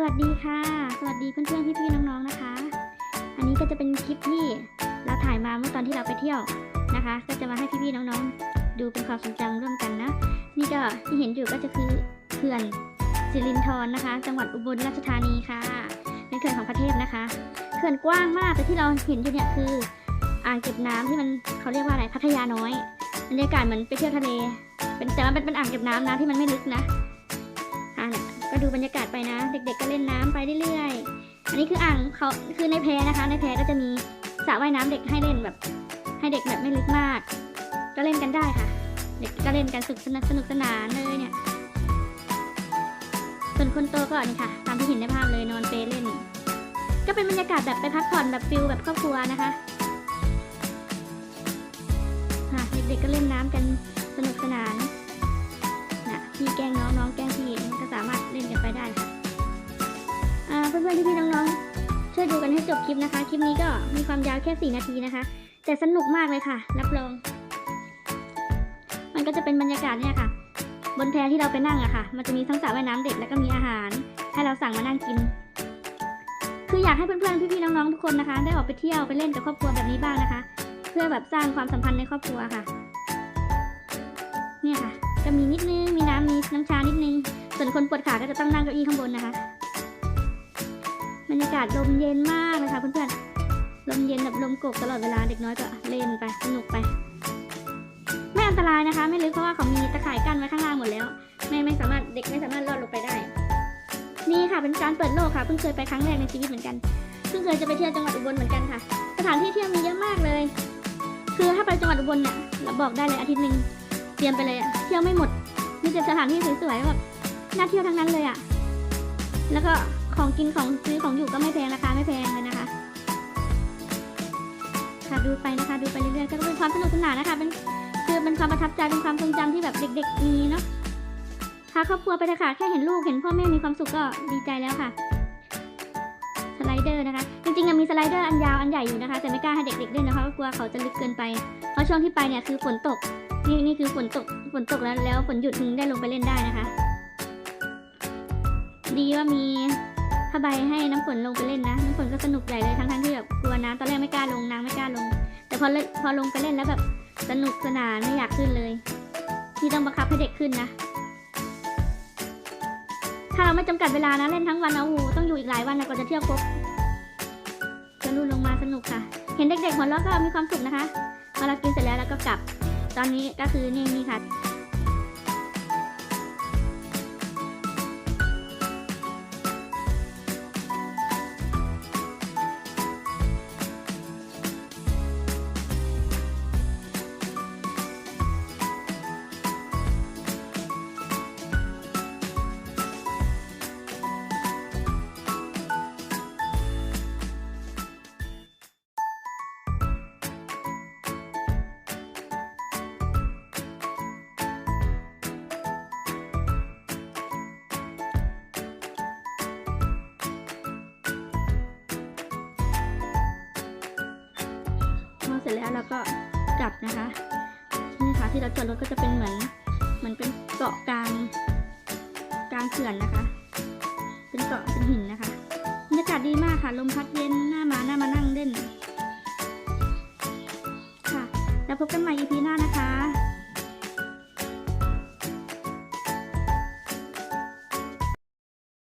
สวัสดีค่ะ สวัสดีเพื่อนๆพี่ๆน้องๆนะคะ อันนี้ก็จะเป็นคลิปที่เราถ่ายมาเมื่อตอนที่เราไปเที่ยวนะคะ ก็จะมาให้พี่ๆน้องๆ ดูเป็นความทรงจำร่วมกันนะ นี่ก็ที่เห็นอยู่ก็จะคือเขื่อนสิรินธรนะคะ จังหวัดอุบลราชธานีค่ะเป็นเขื่อนของประเทศนะคะ เขื่อนกว้างมากแต่ที่เราเห็นอยู่เนี่ยคือ อ่างเก็บน้ำที่มันเขาเรียกว่าอะไรพัทยาน้อยบรรยากาศเหมือนไปเที่ยวทะเล เป็นแต่ว่าเป็นเป็นอ่างเก็บน้ำนะที่มันไม่ลึกนะ ดูบรรยากาศไปนะ เด็กๆก็เล่นน้ำไปเรื่อยๆ อันนี้คืออ่างเขาคือในแพนะคะ ในแพก็จะมีสระว่ายน้ำเด็กให้เล่นแบบ ให้เด็กแบบไม่ลึกมาก ก็เล่นกันได้ค่ะ เด็กก็เล่นกันสนุกสนุกสนานเลยเนี่ย ส่วนคนโตก็นี่ค่ะ ตามที่เห็นในภาพเลยนอนเปเล่น ก็เป็นบรรยากาศแบบไปพักผ่อนแบบฟิลแบบครอบครัวนะคะค่ะเด็กๆก็เล่นน้ำกันสนุกสนานนะพี่แกล้งน้องน้องแกล้งพี่ก็สามารถ ล่นกันไปได้ค่ะอ่าเพื่อนๆพี่ๆน้องๆช่วยดูกันให้จบคลิปนะคะ คลิปนี้ก็มีความยาวแค่ 4 นาทีนะคะ แต่สนุกมากเลยค่ะ รับรอง มันก็จะเป็นบรรยากาศเนี่ยค่ะ บนแพที่เราไปนั่งอะค่ะ มันจะมีทั้งสระว่ายน้ำเด็กแล้วก็มีอาหาร ให้เราสั่งมานั่งกิน คืออยากให้เพื่อนๆพี่ๆน้องๆทุกคนนะคะ ได้ออกไปเที่ยวไปเล่นกับครอบครัวแบบนี้บ้างนะคะ เพื่อแบบสร้างความสัมพันธ์ในครอบครัวค่ะ เนี่ยค่ะ จะมีนิดนึงมีน้ำมีน้ำชานิดนึง ส่วนคนปวดขาก็จะต้องนั่งเก้าอี้ข้างบนนะคะบรรยากาศลมเย็นมากเลยค่ะเพื่อนๆลมเย็นแบบลมกกตลอดเวลาเด็กน้อยก็เล่นไปสนุกไป ไม่อันตรายนะคะ ไม่ลึกเพราะว่าเขามีตะข่ายกั้นไว้ข้างล่างหมดแล้ว ไม่ไม่สามารถเด็กไม่สามารถลอดลงไปได้ นี่ค่ะเป็นการเปิดโลกค่ะเพิ่งเคยไปครั้งแรกในชีวิตเหมือนกันเพิ่งเคยจะไปเที่ยวจังหวัดอุบลเหมือนกันค่ะ สถานที่เที่ยวมีเยอะมากเลย คือถ้าไปจังหวัดอุบลเนี่ยเราบอกได้เลยอาทิตย์หนึ่งเตรียมไปเลยอะเที่ยวไม่หมดมีแต่สถานที่สวยๆแบบ น่าเที่ยวทั้งนั้นเลยอะแล้วก็ของกินของซื้อของอยู่ก็ไม่แพงราคาไม่แพงเลยนะคะ ค่ะดูไปนะคะดูไปเรื่อยๆก็เป็นความสนุกสนานนะคะเป็นคือเป็นความประทับใจเป็นความทรงจำที่แบบเด็ก ๆ มีเนาะพาครอบครัวไปเถอะค่ะแค่เห็นลูกเห็นพ่อแม่มีความสุขก็ดีใจแล้วค่ะสไลเดอร์นะคะ จริงๆมีสไลเดอร์อันยาวอันใหญ่อยู่นะคะแต่ไม่กล้าให้เด็กๆเล่นนะคะก็กลัวเขาจะลึกเกินไป เพราะช่วงที่ไปเนี่ยคือฝนตกนี่นี่คือฝนตกฝนตกแล้วแล้วฝนหยุดถึงได้ลงไปเล่นได้นะคะ ดีว่ามีผ้าใบให้น้ำฝนลงไปเล่นนะ น้ำฝนก็สนุกใหญ่เลยทั้งๆที่แบบกลัวน้ำตอนแรกไม่กล้าลงน้ำไม่กล้าลง แต่พอพอลงไปเล่นแล้วแบบสนุกสนานไม่อยากขึ้นเลยที่ต้องบังคับให้เด็กขึ้นนะ ถ้าเราไม่จำกัดเวลานะ เล่นทั้งวันนะโอ้ต้องอยู่อีกหลายวันนะกว่าจะเที่ยวครบจะนู่นลงมาสนุกค่ะ เห็นเด็กๆหัวเราะก็มีความสุขนะคะพอเรากินเสร็จแล้วเราก็กลับ ตอนนี้ก็คือนี่นี่ค่ะ ร็จแล้วเราก็กลับนะคะนี่ค่ะที่เราจอดรถก็จะเป็นเหมือนเหมือนเป็นเกาะกลางกลางเขื่อนนะคะ เป็นเกาะเป็นหินนะคะบรรยากาศดีมากค่ะลมพัดเย็นหน้ามาหน้ามานั่งเล่น ค่ะ แล้วพบกันใหม่ EP หน้านะคะ